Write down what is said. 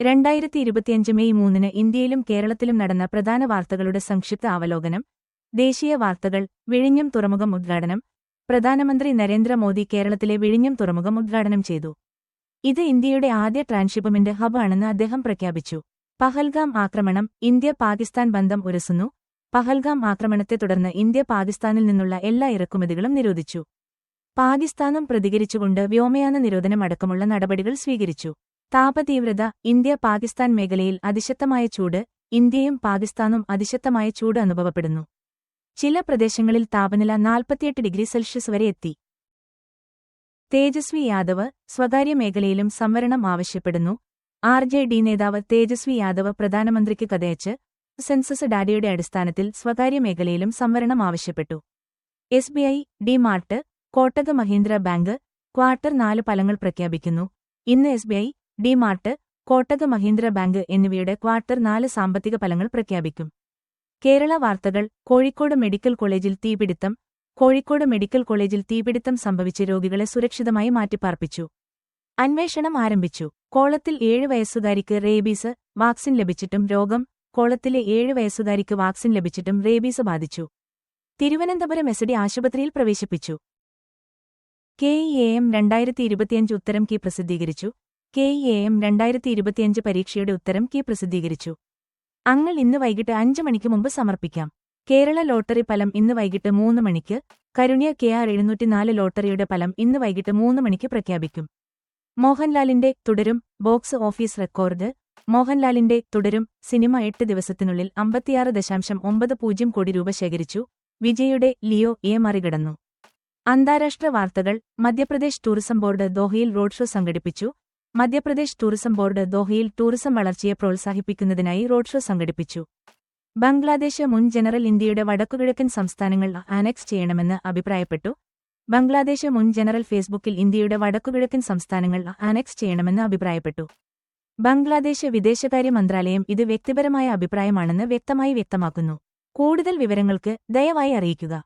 രണ്ടായിരത്തി ഇരുപത്തിയഞ്ച് മെയ് മൂന്നിന് ഇന്ത്യയിലും കേരളത്തിലും നടന്ന പ്രധാന വാർത്തകളുടെ സംക്ഷിപ്ത അവലോകനം ദേശീയ വാർത്തകൾ വിഴിഞ്ഞം തുറമുഖം ഉദ്ഘാടനം പ്രധാനമന്ത്രി നരേന്ദ്രമോദി കേരളത്തിലെ വിഴിഞ്ഞം തുറമുഖം ഉദ്ഘാടനം ചെയ്തു. ഇത് ഇന്ത്യയുടെ ആദ്യ ട്രാൻസ്ഷിപ്മെന്റ് ഹബ് ആണെന്ന് അദ്ദേഹം പ്രഖ്യാപിച്ചു. പഹൽഗാം ആക്രമണം ഇന്ത്യ പാകിസ്ഥാൻ ബന്ധം ഉരസുന്നു. പഹൽഗാം ആക്രമണത്തെ തുടർന്ന് ഇന്ത്യ പാകിസ്ഥാനിൽ നിന്നുള്ള എല്ലാ ഇറക്കുമതികളും നിരോധിച്ചു. പാകിസ്ഥാനും പ്രതികരിച്ചുകൊണ്ട് വ്യോമയാന നിരോധനം അടക്കമുള്ള നടപടികൾ സ്വീകരിച്ചു. താപതീവ്രത ഇന്ത്യ പാകിസ്ഥാൻ മേഖലയിൽ അതിശക്തമായ ചൂട് ഇന്ത്യയും പാകിസ്ഥാനും അതിശക്തമായ ചൂട് അനുഭവപ്പെടുന്നു. ചില പ്രദേശങ്ങളിൽ താപനില നാൽപ്പത്തിയെട്ട് ഡിഗ്രി സെൽഷ്യസ് വരെ എത്തി. തേജസ്വി യാദവ് സ്വകാര്യ മേഖലയിലും സംവരണം ആവശ്യപ്പെടുന്നു. ആർ ജെ ഡി നേതാവ് തേജസ്വി യാദവ് പ്രധാനമന്ത്രിക്ക് കഥയച്ച് സെൻസസ് ഡാറ്റയുടെ അടിസ്ഥാനത്തിൽ സ്വകാര്യ മേഖലയിലും സംവരണം ആവശ്യപ്പെട്ടു. S B I D mart Kotak Mahindra bank quarter നാല് ഫലങ്ങൾ പ്രഖ്യാപിക്കുന്നു. ഇന്ന് S B I D mart Kotak Mahindra bank എന്നിവയുടെ ക്വാർട്ടർ നാല് സാമ്പത്തിക ഫലങ്ങൾ പ്രഖ്യാപിക്കും. കേരള വാർത്തകൾ കോഴിക്കോട് മെഡിക്കൽ കോളേജിൽ തീപിടുത്തം കോഴിക്കോട് മെഡിക്കൽ കോളേജിൽ തീപിടുത്തം സംഭവിച്ച് രോഗികളെ സുരക്ഷിതമായി മാറ്റിപ്പാർപ്പിച്ചു. അന്വേഷണം ആരംഭിച്ചു. കോളത്തിൽ ഏഴ് വയസ്സുകാരിക്ക് റേബീസ് വാക്സിൻ ലഭിച്ചിട്ടും രോഗം കോളത്തിലെ ഏഴ് വയസ്സുകാരിക്ക് വാക്സിൻ ലഭിച്ചിട്ടും റേബീസ് ബാധിച്ചു. തിരുവനന്തപുരം എസ് ആശുപത്രിയിൽ പ്രവേശിപ്പിച്ചു. കെ ഇ എ എം രണ്ടായിരത്തി ഇരുപത്തിയഞ്ച് ഉത്തരം കീ പ്രസിദ്ധീകരിച്ചു. കെ ഇ എ എം രണ്ടായിരത്തി ഇരുപത്തിയഞ്ച് പരീക്ഷയുടെ ഉത്തരം കെ പ്രസിദ്ധീകരിച്ചു. അങ്ങൾ ഇന്ന് വൈകിട്ട് അഞ്ച് മണിക്ക് മുമ്പ് സമർപ്പിക്കാം. കേരള ലോട്ടറി ഫലം ഇന്ന് വൈകിട്ട് മൂന്ന് മണിക്ക് കരുണ്യ കെ ആർ എഴുന്നൂറ്റിനാല് ലോട്ടറിയുടെ ഫലം ഇന്ന് വൈകിട്ട് മൂന്ന് മണിക്ക് പ്രഖ്യാപിക്കും. മോഹൻലാലിന്റെ തുടരും ബോക്സ് ഓഫീസ് റെക്കോർഡ് മോഹൻലാലിന്റെ തുടരും സിനിമ എട്ട് ദിവസത്തിനുള്ളിൽ അമ്പത്തിയാറ് ദശാംശം ഒമ്പത് പൂജ്യം കോടി രൂപ ശേഖരിച്ചു. വിജയുടെ ലിയോ എ മറികടന്നു. അന്താരാഷ്ട്ര വാർത്തകൾ മധ്യപ്രദേശ് ടൂറിസം ബോർഡ് ദോഹയിൽ റോഡ് ഷോ സംഘടിപ്പിച്ചു. മധ്യപ്രദേശ് ടൂറിസം ബോർഡ് ദോഹയിൽ ടൂറിസം വളർച്ചയെ പ്രോത്സാഹിപ്പിക്കുന്നതിനായി റോഡ് ഷോ സംഘടിപ്പിച്ചു. ബംഗ്ലാദേശ് മുൻ ജനറൽ ഇന്ത്യയുടെ വടക്കുകിഴക്കൻ സംസ്ഥാനങ്ങൾ ആനക്സ് ചെയ്യണമെന്ന് അഭിപ്രായപ്പെട്ടു. ബംഗ്ലാദേശ് മുൻ ജനറൽ ഫേസ്ബുക്കിൽ ഇന്ത്യയുടെ വടക്കുകിഴക്കൻ സംസ്ഥാനങ്ങൾ ആനക്സ് ചെയ്യണമെന്ന് അഭിപ്രായപ്പെട്ടു. ബംഗ്ലാദേശ് വിദേശകാര്യ മന്ത്രാലയം ഇത് വ്യക്തിപരമായ അഭിപ്രായമാണെന്ന് വ്യക്തമായി വ്യക്തമാക്കുന്നു. കൂടുതൽ വിവരങ്ങൾക്ക് ദയവായി അറിയിക്കുക.